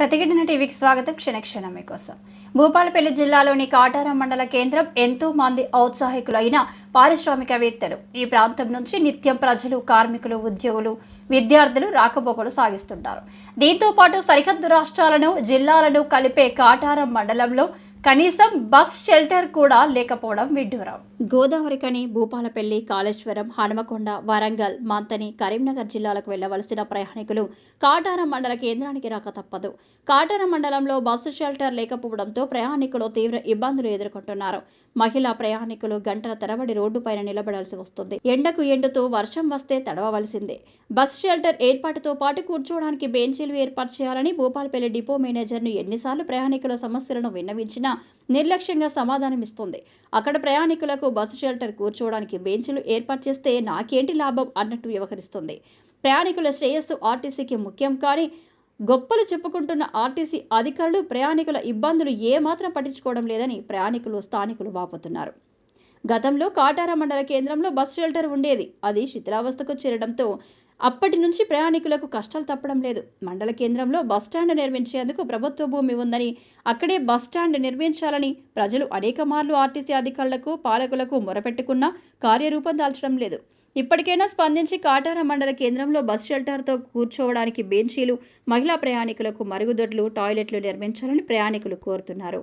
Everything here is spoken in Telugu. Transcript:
ప్రతిఘటన టీవీకి స్వాగతం. క్షణక్షణం మీకోసం. భూపాలపల్లి జిల్లాలోని కాటారం మండల కేంద్రం ఎంతో మంది ఔత్సాహికులైన పారిశ్రామికవేత్తలు. ఈ ప్రాంతం నుంచి నిత్యం ప్రజలు కార్మికులు ఉద్యోగులు విద్యార్థులు రాకపోకలు సాగిస్తుంటారు. దీంతో పాటు సరిహద్దు రాష్ట్రాలను జిల్లాలను కలిపే కాటారం మండలంలో కనీసం బస్ షెల్టర్ కూడా లేకపోవడం విడ్డూరం. గోదావరికని భూపాలపల్లి కాళేశ్వరం హనుమకొండ వరంగల్ మంతని కరీంనగర్ జిల్లాలకు వెళ్ళవలసిన ప్రయాణికులు కాటారం మండల కేంద్రానికి రాక తప్పదు. కాటారం మండలంలో బస్సు షెల్టర్ లేకపోవడంతో ప్రయాణికులు తీవ్ర ఇబ్బందులు ఎదుర్కొంటున్నారు. మహిళా ప్రయాణికులు గంటల తరబడి రోడ్డుపైన నిలబడాల్సి వస్తుంది. ఎండకు ఎండుతూ వర్షం వస్తే తడవవలసిందే. బస్ షెల్టర్ ఏర్పాటుతో పాటు కూర్చోవడానికి బెంచీలు ఏర్పాటు చేయాలని భూపాలపల్లి డిపో మేనేజర్ను ఎన్నిసార్లు ప్రయాణికుల సమస్యలను విన్నవించినా నిర్లక్ష్యంగా సమాధానమిస్తుంది. అక్కడ ప్రయాణికులకు బస్సు షెల్టర్ కూర్చోవడానికి బెంచ్లు ఏర్పాటు చేస్తే నాకేంటి లాభం అన్నట్టు వ్యవహరిస్తుంది. ప్రయాణికుల శ్రేయస్సు ఆర్టీసీకి ముఖ్యం కానీ గొప్పలు చెప్పుకుంటున్న ఆర్టీసీ అధికారులు ప్రయాణికుల ఇబ్బందులు ఏమాత్రం పట్టించుకోవడం లేదని ప్రయాణికులు స్థానికులు వాపోతున్నారు. గతంలో కాటార మండల కేంద్రంలో బస్ షెల్టర్ ఉండేది. అది శిథిలావస్థకు చేరడంతో అప్పటి నుంచి ప్రయాణికులకు కష్టాలు తప్పడం లేదు. మండల కేంద్రంలో బస్ స్టాండ్ నిర్మించేందుకు ప్రభుత్వ భూమి ఉందని అక్కడే బస్ స్టాండ్ నిర్మించాలని ప్రజలు అనేక మార్లు ఆర్టీసీ అధికారులకు పాలకులకు మొరపెట్టుకున్నా కార్యరూపం దాల్చడం లేదు. ఇప్పటికైనా స్పందించి కాటార మండల కేంద్రంలో బస్ షెల్టర్తో కూర్చోవడానికి బెంచీలు మహిళా ప్రయాణికులకు మరుగుదొడ్లు టాయిలెట్లు నిర్మించాలని ప్రయాణికులు కోరుతున్నారు.